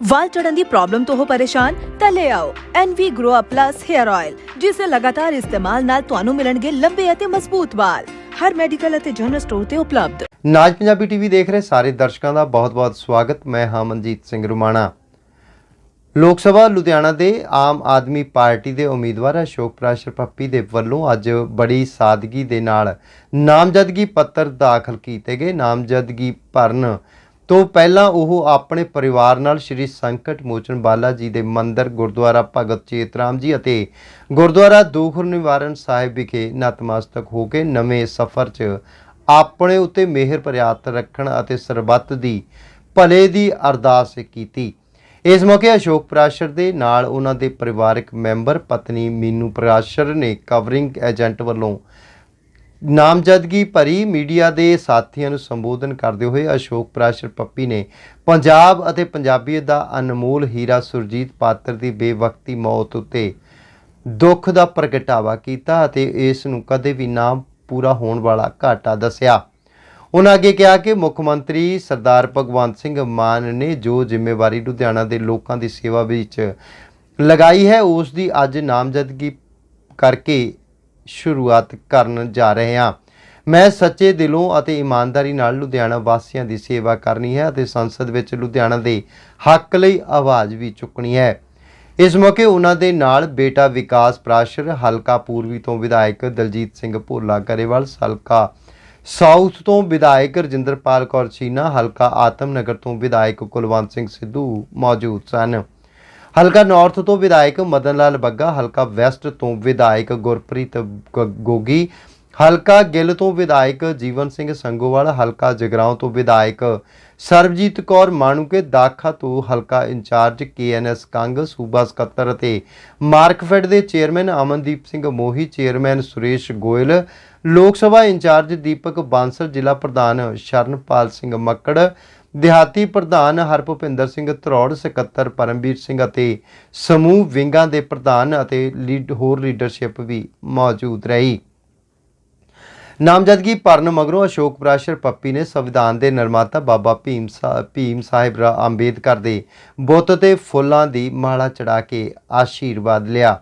ਵਾਲ ਝੜਨ ਦੀ problem ਤੋਂ ਹੋ ਪਰੇਸ਼ਾਨ, ਤਾਂ ਲੈ ਆਓ NV Grow Up Plus Hair Oil ਜਿਸ ਦੇ ਲਗਾਤਾਰ ਇਸਤੇਮਾਲ ਨਾਲ ਤੁਹਾਨੂੰ ਮਿਲਣਗੇ ਲੰਬੇ ਅਤੇ ਮਜ਼ਬੂਤ ਵਾਲ। ਹਰ ਮੈਡੀਕਲ ਅਤੇ ਜਨਰਲ ਸਟੋਰ ਤੇ ਉਪਲਬਧ। ਨਾਜ ਪੰਜਾਬੀ ਟੀਵੀ ਦੇਖ ਰਹੇ ਸਾਰੇ ਦਰਸ਼ਕਾਂ ਦਾ ਬਹੁਤ-ਬਹੁਤ ਸਵਾਗਤ। ਮੈਂ ਹਾਂ ਮਨਜੀਤ ਸਿੰਘ ਰੁਮਾਣਾ। ਲੋਕ ਸਭਾ ਲੁਧਿਆਣਾ ਦੇ ਆਮ ਆਦਮੀ ਪਾਰਟੀ ਦੇ ਉਮੀਦਵਾਰ ਅਸ਼ੋਕ ਪ੍ਰਾਸ਼ਰ ਪੱਪੀ ਦੇ ਵੱਲੋਂ ਅੱਜ ਬੜੀ ਸਾਦਗੀ ਦੇ ਨਾਲ ਨਾਮਜ਼ਦਗੀ ਪੱਤਰ ਦਾਖਲ ਕੀਤੇ ਗਏ। ਨਾਮਜ਼ਦਗੀ ਭਰਨ ਤੋਂ ਪਹਿਲਾਂ ਉਹ ਆਪਣੇ ਪਰਿਵਾਰ ਨਾਲ ਸ਼੍ਰੀ ਸੰਕਟ ਮੋਚਨ ਬਾਲਾ ਜੀ ਦੇ ਮੰਦਿਰ, ਗੁਰਦੁਆਰਾ ਭਗਤ ਚੇਤਰਾਮ ਜੀ ਅਤੇ ਗੁਰਦੁਆਰਾ ਦੁੱਖ ਨਿਵਾਰਨ ਸਾਹਿਬ ਵਿਖੇ ਨਤਮਸਤਕ ਹੋ ਕੇ ਨਵੇਂ ਸਫ਼ਰ 'ਚ ਆਪਣੇ ਉੱਤੇ ਮਿਹਰ ਪ੍ਰਿਆਤ ਰੱਖਣ ਅਤੇ ਸਰਬੱਤ ਦੀ ਭਲੇ ਦੀ ਅਰਦਾਸ ਕੀਤੀ। ਇਸ ਮੌਕੇ ਅਸ਼ੋਕ ਪ੍ਰਾਸ਼ਰ ਦੇ ਨਾਲ ਉਹਨਾਂ ਦੇ ਪਰਿਵਾਰਕ ਮੈਂਬਰ, ਪਤਨੀ ਮੀਨੂ ਪ੍ਰਾਸ਼ਰ ਨੇ ਕਵਰਿੰਗ ਏਜੰਟ ਵੱਲੋਂ ਨਾਮਜ਼ਦਗੀ ਭਰੀ ਮੀਡੀਆ ਦੇ ਸਾਥੀਆਂ ਨੂੰ ਸੰਬੋਧਨ ਕਰਦੇ ਹੋਏ ਅਸ਼ੋਕ ਪ੍ਰਾਸ਼ਰ ਪੱਪੀ ਨੇ ਪੰਜਾਬ ਅਤੇ ਪੰਜਾਬੀਅਤ ਦਾ ਅਨਮੋਲ ਹੀਰਾ ਸੁਰਜੀਤ ਪਾਤਰ ਦੀ ਬੇਵਕਤੀ ਮੌਤ ਉੱਤੇ ਦੁੱਖ ਦਾ ਪ੍ਰਗਟਾਵਾ ਕੀਤਾ ਅਤੇ ਇਸ ਨੂੰ ਕਦੇ ਵੀ ਨਾ ਪੂਰਾ ਹੋਣ ਵਾਲਾ ਘਾਟਾ ਦੱਸਿਆ। ਉਹਨਾਂ ਅੱਗੇ ਕਿਹਾ ਕਿ ਮੁੱਖ ਮੰਤਰੀ ਸਰਦਾਰ ਭਗਵੰਤ ਸਿੰਘ ਮਾਨ ਨੇ ਜੋ ਜ਼ਿੰਮੇਵਾਰੀ ਲੁਧਿਆਣਾ ਦੇ ਲੋਕਾਂ ਦੀ ਸੇਵਾ ਵਿੱਚ ਲਗਾਈ ਹੈ, ਉਸ ਦੀ ਅੱਜ ਨਾਮਜ਼ਦਗੀ ਕਰਕੇ ਸ਼ੁਰੂਆਤ ਕਰਨ ਜਾ ਰਹੇ ਹਾਂ। ਮੈਂ ਸੱਚੇ ਦਿਲੋਂ ਅਤੇ ਇਮਾਨਦਾਰੀ ਨਾਲ ਲੁਧਿਆਣਾ ਵਾਸੀਆਂ ਦੀ ਸੇਵਾ ਕਰਨੀ ਹੈ ਅਤੇ ਸੰਸਦ ਵਿੱਚ ਲੁਧਿਆਣਾ ਦੇ ਹੱਕ ਲਈ ਆਵਾਜ਼ ਵੀ ਚੁੱਕਣੀ ਹੈ। ਇਸ ਮੌਕੇ ਉਹਨਾਂ ਦੇ ਨਾਲ ਬੇਟਾ ਵਿਕਾਸ ਪ੍ਰਾਸ਼ਰ, ਹਲਕਾ ਪੂਰਬੀ ਤੋਂ ਵਿਧਾਇਕ ਦਲਜੀਤ ਸਿੰਘ ਭੋਲਾ ਕਰੇਵਾਲ ਹਲਕਾ ਸਾਊਥ ਤੋਂ ਵਿਧਾਇਕ ਰਜਿੰਦਰਪਾਲ ਕੌਰ ਚੀਨਾ, ਹਲਕਾ ਆਤਮ ਨਗਰ ਤੋਂ ਵਿਧਾਇਕ ਕੁਲਵੰਤ ਸਿੰਘ ਸਿੱਧੂ ਮੌਜੂਦ ਸਨ। ਹਲਕਾ ਨਾਰਥ ਤੋਂ ਵਿਧਾਇਕ ਮਦਨ ਲਾਲ ਬੱਗਾ ਹਲਕਾ ਵੈਸਟ ਤੋਂ ਵਿਧਾਇਕ ਗੁਰਪ੍ਰੀਤ ਗ- ਗੋਗੀ ਹਲਕਾ ਗਿੱਲ ਤੋਂ ਵਿਧਾਇਕ ਜੀਵਨ ਸਿੰਘ ਸੰਗੋਵਾਲ, ਹਲਕਾ ਜਗਰਾਉਂ ਤੋਂ ਵਿਧਾਇਕ ਸਰਬਜੀਤ ਕੌਰ ਮਾਣੂਕੇ, ਦਾਖਾ ਤੋਂ ਹਲਕਾ ਇੰਚਾਰਜ ਕੇਐਨਐਸ ਕੰਗ, ਸੂਬਾ ਸਕੱਤਰ ਅਤੇ ਮਾਰਕਫੈਡ ਦੇ chairman Amandeep Singh Mohi, chairman Suresh Goyal, Lok Sabha incharge ਦੀਪਕ ਬਾਂਸਰ ਜ਼ਿਲ੍ਹਾ ਪ੍ਰਧਾਨ ਸ਼ਰਨਪਾਲ ਸਿੰਘ ਮੱਕੜ, ਦਿਹਾਤੀ ਪ੍ਰਧਾਨ ਹਰਭੁਪਿੰਦਰ ਸਿੰਘ ਧਰੋੜ, ਸਕੱਤਰ ਪਰਮਵੀਰ ਸਿੰਘ ਅਤੇ ਸਮੂਹ ਵਿੰਗਾਂ ਦੇ ਪ੍ਰਧਾਨ ਅਤੇ ਲੀਡ, ਹੋਰ ਲੀਡਰਸ਼ਿਪ ਵੀ ਮੌਜੂਦ ਰਹੀ। ਨਾਮਜ਼ਦਗੀ ਭਰਨ ਮਗਰੋਂ ਅਸ਼ੋਕ ਪ੍ਰਾਸ਼ਰ ਪੱਪੀ ਨੇ ਸੰਵਿਧਾਨ ਦੇ ਨਿਰਮਾਤਾ ਬਾਬਾ ਭੀਮ ਸਾ- ਭੀਮ ਸਾਹਿਬ ਰਾ, ਅੰਬੇਦਕਰ ਦੇ ਬੁੱਤ ਤੇ ਫੁੱਲਾਂ ਦੀ ਮਾਲਾ ਚੜਾ ਕੇ ਆਸ਼ੀਰਵਾਦ ਲਿਆ।